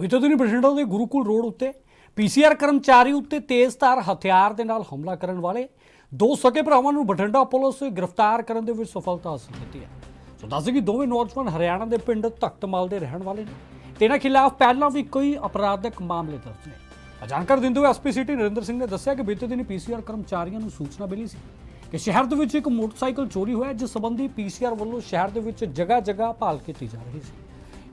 ਬੀਤੇ ਦਿਨੀ ਬਠਿੰਡਾ ਦੇ ਗੁਰੂਕੁਲ ਰੋਡ ਉੱਤੇ ਪੀਸੀਆਰ ਕਰਮਚਾਰੀ ਉੱਤੇ ਤੇਜ਼ਧਾਰ ਹਥਿਆਰ ਦੇ ਨਾਲ ਹਮਲਾ ਕਰਨ ਵਾਲੇ ਦੋ ਸਕੇ ਭਰਾਵਾਂ ਨੂੰ ਬਠਿੰਡਾ ਪੁਲਿਸ ਗ੍ਰਿਫਤਾਰ ਕਰਨ ਦੇ ਵਿੱਚ ਸਫਲਤਾ ਹਾਸਲ ਕੀਤੀ ਹੈ। ਸੋ ਦੱਸਦੇ ਕਿ ਦੋਵੇਂ ਨੌਜਵਾਨ ਹਰਿਆਣਾ ਦੇ ਪਿੰਡ ਤਖਤਮਾਲ ਦੇ ਰਹਿਣ ਵਾਲੇ ਨੇ। ਤੇ ਇਹਨਾਂ ਖਿਲਾਫ ਪਹਿਲਾਂ ਵੀ ਕਈ ਅਪਰਾਧਕ ਮਾਮਲੇ ਦਰਜ ਨੇ। ਜਾਣਕਾਰੀ ਦਿੰਦੇ ਹੋਏ ਐਸਪੀ ਸਿਟੀ ਨਰਿੰਦਰ ਸਿੰਘ ਨੇ ਦੱਸਿਆ ਕਿ ਬੀਤੇ ਦਿਨੀ ਪੀਸੀਆਰ ਕਰਮਚਾਰੀਆਂ ਨੂੰ ਸੂਚਨਾ ਮਿਲੀ ਸੀ ਕਿ ਸ਼ਹਿਰ ਦੇ ਵਿੱਚ ਇੱਕ ਮੋਟਰਸਾਈਕਲ ਚੋਰੀ ਹੋਇਆ, ਜਿਸ ਸੰਬੰਧੀ ਪੀਸੀਆਰ ਵੱਲੋਂ ਸ਼ਹਿਰ ਦੇ ਵਿੱਚ ਜਗ੍ਹਾ ਜਗ੍ਹਾ ਭਾਲ ਕੀਤੀ ਜਾ ਰਹੀ ਸੀ।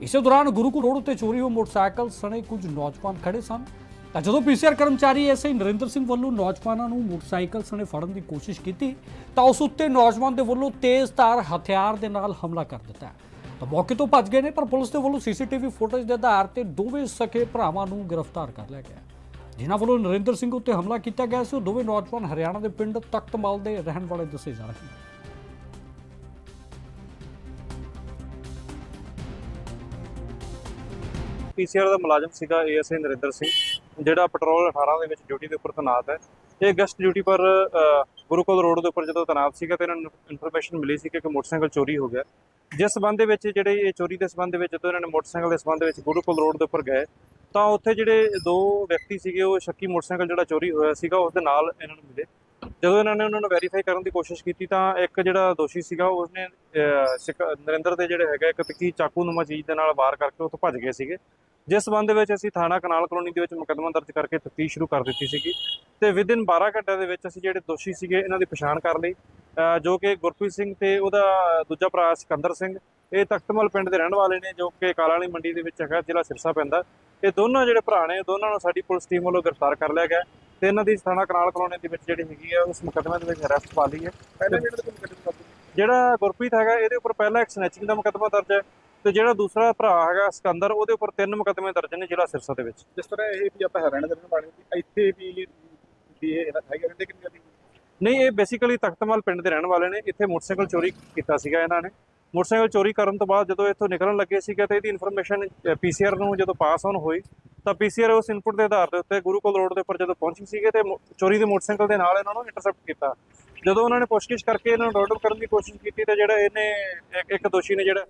ਇਸੇ ਦੌਰਾਨ ਗੁਰੂਕੁਲ ਰੋਡ ਉੱਤੇ ਚੋਰੀ ਹੋਏ ਮੋਟਰਸਾਈਕਲ, ਸਣੇ ਕੁਝ ਨੌਜਵਾਨ ਖੜੇ ਸਨ। ਤਾਂ ਜਦੋਂ ਪੀਸੀਆਰ ਕਰਮਚਾਰੀ ਐਸਆਈ ਨਰਿੰਦਰ ਸਿੰਘ ਵੱਲੋਂ ਨੌਜਵਾਨਾਂ ਨੂੰ ਮੋਟਰਸਾਈਕਲ ਸਣੇ ਫੜਨ ਦੀ ਕੋਸ਼ਿਸ਼ ਕੀਤੀ, ਤਾਂ ਉਸ ਉੱਤੇ ਨੌਜਵਾਨ ਦੇ ਵੱਲੋਂ ਤੇਜ਼ਧਾਰ ਹਥਿਆਰ ਦੇ ਨਾਲ ਹਮਲਾ ਕਰ ਦਿੱਤਾ। ਤਾਂ ਮੌਕੇ ਤੋਂ ਭੱਜ ਗਏ ਨੇ, ਪਰ ਪੁਲਿਸ ਦੇ ਵੱਲੋਂ ਸੀਸੀਟੀਵੀ ਫੁਟੇਜ ਦੇ ਆਧਾਰ ਤੇ ਦੋਵੇਂ ਸਕੇ ਭਰਾਵਾਂ ਨੂੰ ਗ੍ਰਿਫਤਾਰ ਕਰ ਲਿਆ ਗਿਆ। ਜਿਨ੍ਹਾਂ ਵੱਲੋਂ ਨਰਿੰਦਰ ਸਿੰਘ ਉੱਤੇ ਹਮਲਾ ਕੀਤਾ ਗਿਆ ਸੀ, ਉਹ ਦੋਵੇਂ ਨੌਜਵਾਨ ਹਰਿਆਣਾ ਦੇ ਪਿੰਡ ਤਖਤਮਾਲ ਦੇ ਰਹਿਣ ਵਾਲੇ ਦੱਸੇ ਜਾ ਰਹੇ ਨੇ। ਪੀਸੀਆਰ ਦਾ ਮੁਲਾਜ਼ਮ ਸੀਗਾ ਏਐਸਆਈ ਨਰਿੰਦਰ ਸਿੰਘ, ਜਿਹੜਾ ਪੈਟਰੋਲ 18 ਦੇ ਵਿੱਚ ਡਿਊਟੀ ਦੇ ਉੱਪਰ ਤੈਨਾਤ ਹੈ। ਇਹ ਗੈਸਟ ਡਿਊਟੀ ਪਰ ਗੁਰੂਕੁਲ ਰੋਡ ਦੇ ਉੱਪਰ ਜਦੋਂ ਤੈਨਾਤ ਸੀਗਾ ਤੇ ਇਹਨਾਂ ਨੂੰ ਇਨਫੋਰਮੇਸ਼ਨ ਮਿਲੀ ਸੀ ਕਿ ਇੱਕ ਮੋਟਰਸਾਈਕਲ ਚੋਰੀ ਹੋ ਗਿਆ। ਜਿਸ ਸਬੰਧ ਦੇ ਵਿੱਚ ਜਿਹੜੇ ਇਹ ਚੋਰੀ ਦੇ ਸਬੰਧ ਦੇ ਵਿੱਚ ਜਦੋਂ ਇਹਨਾਂ ਨੇ ਮੋਟਰਸਾਈਕਲ ਦੇ ਸਬੰਧ ਦੇ ਵਿੱਚ ਗੁਰੂਕੁਲ ਰੋਡ ਦੇ ਉੱਪਰ ਗਏ, ਤਾਂ ਉੱਥੇ ਜਿਹੜੇ ਦੋ ਵਿਅਕਤੀ ਸੀਗੇ, ਉਹ ਸ਼ੱਕੀ ਮੋਟਰਸਾਈਕਲ ਜਿਹੜਾ ਚੋਰੀ ਹੋਇਆ ਸੀਗਾ, ਉਸ ਦੇ ਨਾਲ ਇਹਨਾਂ ਨੂੰ ਮਿਲੇ। ਜਦੋਂ ਇਹਨਾਂ ਨੇ ਉਹਨਾਂ ਨੂੰ ਵੈਰੀਫਾਈ ਕਰਨ ਦੀ ਕੋਸ਼ਿਸ਼ ਕੀਤੀ ਤਾਂ ਇੱਕ ਜਿਹੜਾ ਦੋਸ਼ੀ ਸੀਗਾ, ਉਸਨੇ ਸਿਕ- ਨਰਿੰਦਰ ਦੇ ਜਿਹੜੇ ਹੈਗਾ ਇੱਕ ਤਿੱਖੀ ਚਾਕੂ ਨੁਮਾ ਚੀਜ਼ ਦੇ ਨਾਲ ਵਾਰ ਕਰਕੇ ਉੱਥੋਂ ਭੱਜ ਗਏ ਸੀਗੇ। ਜਿਸ ਸੰਬੰਧ ਵਿੱਚ ਅਸੀਂ ਥਾਣਾ ਕਨਾਲ ਕਲੋਨੀ ਦੇ ਵਿੱਚ ਮੁਕੱਦਮਾ ਦਰਜ ਕਰਕੇ ਤਫਤੀਸ਼ ਸ਼ੁਰੂ ਕਰ ਦਿੱਤੀ ਸੀਗੀ ਤੇ ਵਿਦਿਨ 12 ਘੰਟਿਆਂ ਦੇ ਵਿੱਚ ਅਸੀਂ ਜਿਹੜੇ ਦੋਸ਼ੀ ਸੀਗੇ, ਇਹਨਾਂ ਦੀ ਪਛਾਣ ਕਰ ਲਈ। ਜੋ ਕਿ ਗੁਰਪ੍ਰੀਤ ਸਿੰਘ ਤੇ ਉਹਦਾ ਦੂਜਾ ਭਰਾ ਸਿਕੰਦਰ ਸਿੰਘ, ਇਹ ਤਖਤਮਲ ਪਿੰਡ ਦੇ ਰਹਿਣ ਵਾਲੇ ਨੇ, ਜੋ ਕਿ ਕਾਲਾ ਵਾਲੀ ਮੰਡੀ ਦੇ ਵਿੱਚ ਹੈਗਾ, ਜ਼ਿਲ੍ਹਾ ਸਿਰਸਾ ਪੈਂਦਾ। ਇਹ ਦੋਨੋਂ ਜਿਹੜੇ ਭਰਾ ਨੇ, ਦੋਨਾਂ ਨੂੰ ਸਾਡੀ ਪੁਲਿਸ ਟੀਮ ਵੱਲੋਂ ਗ੍ਰਿਫਤਾਰ ਕਰ ਲਿਆ ਗਿਆ। ਤੇ ਇਹਨਾਂ ਦੀ ਥਾਣਾ ਕਨਾਲ ਕਲੋਨੀ ਦੇ ਵਿੱਚ ਜਿਹੜੀ ਹੈਗੀ ਆ ਉਸ ਮੁਕੱਦਮੇ ਦੇ ਵਿੱਚ ਅਰੈਸਟ ਪਾ ਲਈ ਹੈ। ਪਹਿਲਾਂ ਜਿਹੜਾ ਲੱਗ ਜਿਹੜਾ ਗੁਰਪ੍ਰੀਤ ਹੈਗਾ ਇਹਦੇ ਉੱਪਰ ਪਹਿਲਾਂ ਇੱਕ ਸਨੈਚਿੰਗ ਦਾ ਮੁਕੱਦਮਾ ਦਰਜ ਹੈ ਤੇ ਜਿਹੜਾ ਦੂਸਰਾ ਭਰਾ ਹੈਗਾ ਸਿਕੰਦਰ ਉਹਦੇ ਉੱਪਰ ਤਿੰਨ ਮੁਕੱਦਮੇ ਦਰਜ ਨੇ ਜ਼ਿਲ੍ਹਾ ਸਿਰਸਾ ਦੇ ਵਿੱਚ। ਜਿਸ ਤਰ੍ਹਾਂ ਇਹ ਵੀ ਆਪਾਂ ਹਰਿਆਣਾ ਦੇ ਰਹਿਣ ਵਾਲੇ ਸੀ ਇੱਥੇ ਵੀ ਵੀ ਇਹ ਹੈਗੇ ਰਹਿੰਦੇ ਕਿ ਨਹੀਂ ਨਹੀਂ ਇਹ ਬੇਸਿਕਲੀ ਤਖਤਮਲ ਪਿੰਡ ਦੇ ਰਹਿਣ ਵਾਲੇ ਨੇ। ਇੱਥੇ ਮੋਟਰਸਾਈਕਲ ਚੋਰੀ ਕੀਤਾ ਸੀਗਾ ਇਹਨਾਂ ਨੇ। ਮੋਟਰਸਾਈਕਲ ਚੋਰੀ ਕਰਨ ਤੋਂ ਬਾਅਦ ਜਦੋਂ ਇੱਥੋਂ ਨਿਕਲਣ ਲੱਗੇ ਸੀਗੇ ਤੇ ਇਹਦੀ ਇਨਫੋਰਮੇਸ਼ਨ ਪੀਸੀਆਰ ਨੂੰ ਜਦੋਂ ਪਾਸ ਆਨ ਹੋਈ ਤਾਂ ਪੀਸੀਆਰ ਉਸ ਇਨਪੁਟ ਦੇ ਆਧਾਰ ਦੇ ਉੱਤੇ ਗੁਰੂਕੁਲ ਰੋਡ ਦੇ ਉੱਪਰ ਜਦੋਂ ਪਹੁੰਚੀ ਸੀਗੇ ਤੇ ਮੋ- ਚੋਰੀ ਦੇ ਮੋਟਰਸਾਈਕਲ ਦੇ ਨਾਲ ਇਹਨਾਂ ਨੂੰ ਇੰਟਰਸੈਪਟ ਕੀਤਾ। ਜਦੋਂ ਉਹਨਾਂ ਨੇ ਪੁੱਛਗਿੱਛ ਕਰਕੇ ਇਹਨਾਂ ਨੂੰ ਰੋਡ ਕਰਨ ਦੀ ਕੋਸ਼ਿਸ਼ ਕੀਤੀ ਤੇ ਜਿਹੜਾ ਇਹਨੇ ਇੱਕ- ਇੱਕ ਦੋਸ਼ੀ ਨੇ ਜਿਹੜਾ